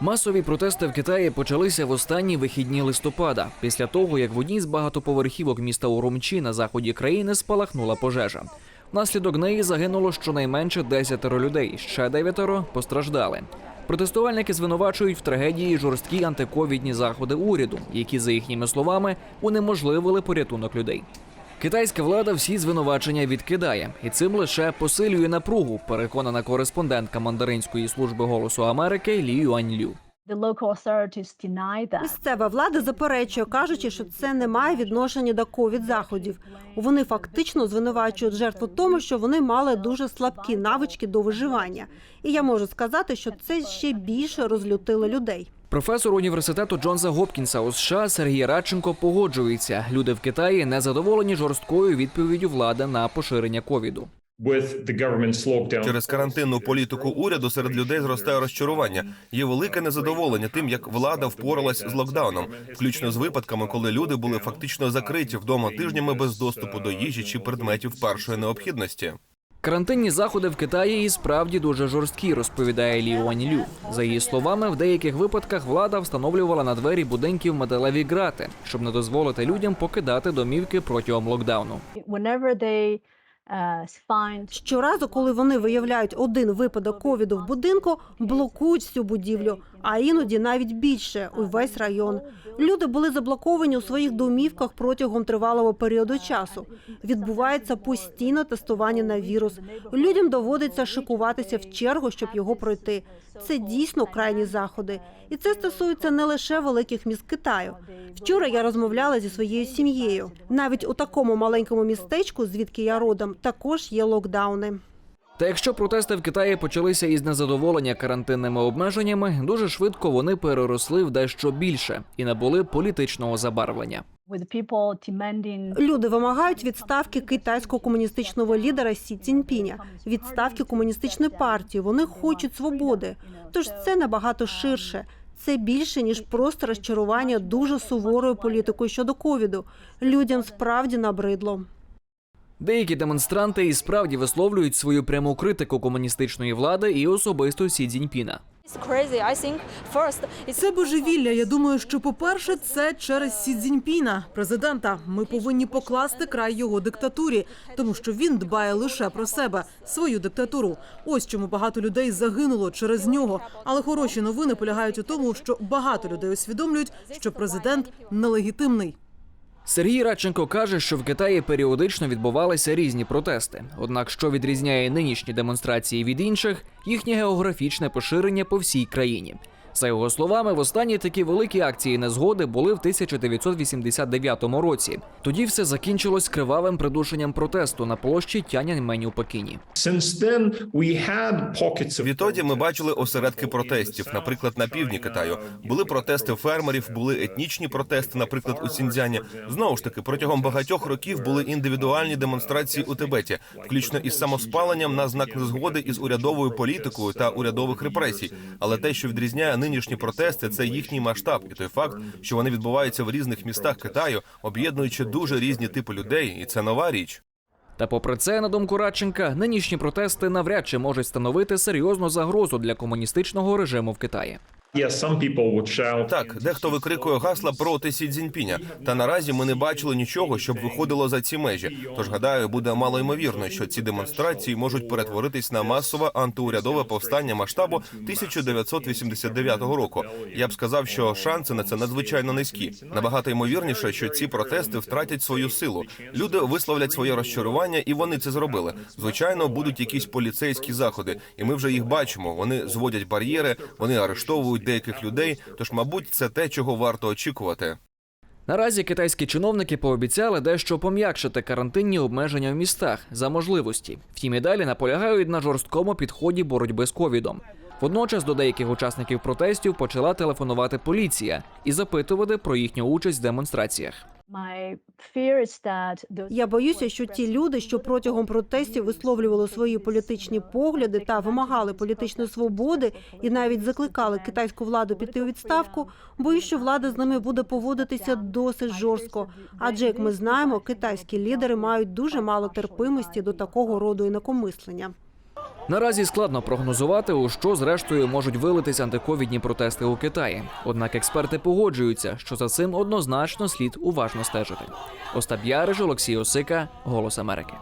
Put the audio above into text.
Масові протести в Китаї почалися в останні вихідні листопада, після того як в одній з багатоповерхівок міста Урумчі на заході країни спалахнула пожежа. Внаслідок неї загинуло щонайменше десятеро людей, ще дев'ятеро постраждали. Протестувальники звинувачують в трагедії жорсткі антиковідні заходи уряду, які, за їхніми словами, унеможливили порятунок людей. Китайська влада всі звинувачення відкидає, і цим лише посилює напругу. Переконана кореспондентка мандаринської служби голосу Америки Лі deny that. Місцева влада заперечує, кажучи, що це не має відношення до ковід заходів. Вони фактично звинувачують жертв у тому, що вони мали дуже слабкі навички до виживання. І я можу сказати, що це ще більше розлютило людей. Професор університету Джонса Гопкінса у США Сергій Радченко погоджується. Люди в Китаї не задоволені жорсткою відповіддю влади на поширення ковіду. Через карантинну політику уряду серед людей зростає розчарування. Є велике незадоволення тим, як влада впоралась з локдауном, включно з випадками, коли люди були фактично закриті вдома тижнями без доступу до їжі чи предметів першої необхідності. Карантинні заходи в Китаї і справді дуже жорсткі, розповідає Лі Уаньлю. За її словами, в деяких випадках влада встановлювала на двері будинків металеві грати, щоб не дозволити людям покидати домівки протягом локдауну. Uh, Щоразу, коли вони виявляють один випадок ковіду в будинку, блокують всю будівлю, а іноді навіть більше увесь район. Люди були заблоковані у своїх домівках протягом тривалого періоду часу. Відбувається постійне тестування на вірус. Людям доводиться шикуватися в чергу, щоб його пройти. Це дійсно крайні заходи, і це стосується не лише великих міст Китаю. Вчора я розмовляла зі своєю сім'єю. Навіть у такому маленькому містечку, звідки я родом, також є локдауни. Та якщо протести в Китаї почалися із незадоволення карантинними обмеженнями, дуже швидко вони переросли в дещо більше і набули політичного забарвлення. Люди вимагають відставки китайського комуністичного лідера Сі Ціньпіня, відставки комуністичної партії. Вони хочуть свободи. Тож це набагато ширше. Це більше ніж просто розчарування дуже суворою політикою щодо ковіду. Людям справді набридло. Деякі демонстранти і справді висловлюють свою пряму критику комуністичної влади і особисто Сі Цзіньпіна. Це божевілля. Я думаю, що по-перше, це через Сі Цзіньпіна, президента. Ми повинні покласти край його диктатурі, тому що він дбає лише про себе, свою диктатуру. Ось чому багато людей загинуло через нього. Але хороші новини полягають у тому, що багато людей усвідомлюють, що президент нелегітимний. Сергій Радченко каже, що в Китаї періодично відбувалися різні протести. Однак, що відрізняє нинішні демонстрації від інших, їхнє географічне поширення по всій країні. За його словами, в останні такі великі акції незгоди були в 1989 році. Тоді все закінчилось кривавим придушенням протесту на площі Тяньаньмень у Пекіні. Відтоді ми бачили осередки протестів, наприклад, на півдні Китаю. Були протести фермерів, були етнічні протести, наприклад, у Сіньцзяні. Знову ж таки, протягом багатьох років були індивідуальні демонстрації у Тибеті, включно із самоспаленням на знак незгоди із урядовою політикою та урядових репресій. Але те, що відрізняє нинішні протести, це їхній масштаб і той факт, що вони відбуваються в різних містах Китаю, об'єднуючи дуже різні типи людей, і це нова річ. Та попри це, на думку Радченка, нинішні протести навряд чи можуть становити серйозну загрозу для комуністичного режиму в Китаї. Так, дехто викрикує гасла проти Сі Цзіньпіня. Та наразі ми не бачили нічого, щоб виходило за ці межі. Тож гадаю, буде мало ймовірно, що ці демонстрації можуть перетворитись на масове антиурядове повстання масштабу 1989 року. Я б сказав, що шанси на це надзвичайно низькі. Набагато ймовірніше, що ці протести втратять свою силу. Люди висловлять своє розчарування, і вони це зробили. Звичайно, будуть якісь поліцейські заходи, і ми вже їх бачимо. Вони зводять бар'єри, вони арештовують деяких людей. Тож, мабуть, це те, чого варто очікувати. Наразі китайські чиновники пообіцяли дещо пом'якшити карантинні обмеження в містах за можливості. Втім, і далі наполягають на жорсткому підході боротьби з ковідом. Водночас до деяких учасників протестів почала телефонувати поліція і запитувати про їхню участь в демонстраціях. Я боюся, що ті люди, що протягом протестів висловлювали свої політичні погляди та вимагали політичної свободи, і навіть закликали китайську владу піти у відставку. Боюсь, що влада з ними буде поводитися досить жорстко. Адже, як ми знаємо, китайські лідери мають дуже мало терпимості до такого роду інакомислення. Наразі складно прогнозувати, у що зрештою можуть вилитись антиковідні протести у Китаї. Однак експерти погоджуються, що за цим однозначно слід уважно стежити. Остап Яриш, Олексій Осика, Голос Америки.